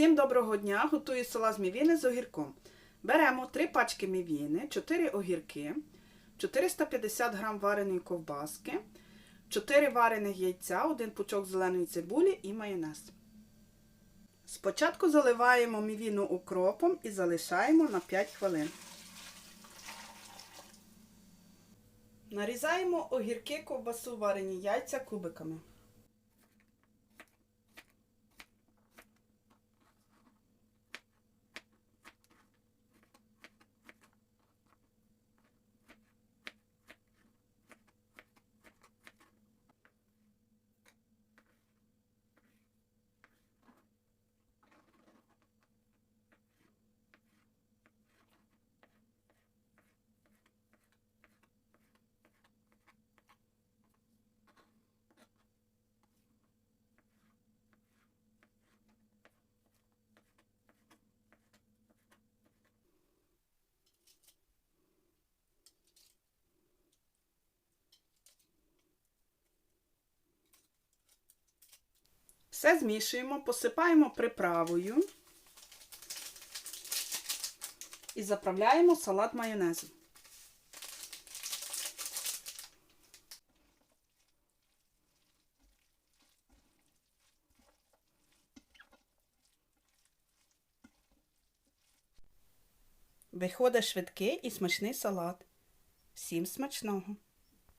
Всім доброго дня! Готую сала з мівіни з огірком. Беремо 3 пачки мівіни, 4 огірки, 450 г вареної ковбаски, 4 варених яйця, 1 пучок зеленої цибулі і майонез. Спочатку заливаємо мівіну укропом і залишаємо на 5 хвилин. Нарізаємо огірки, ковбасу, варені яйця кубиками. Все змішуємо, посипаємо приправою і заправляємо салат майонезом. Виходить швидкий і смачний салат. Всім смачного!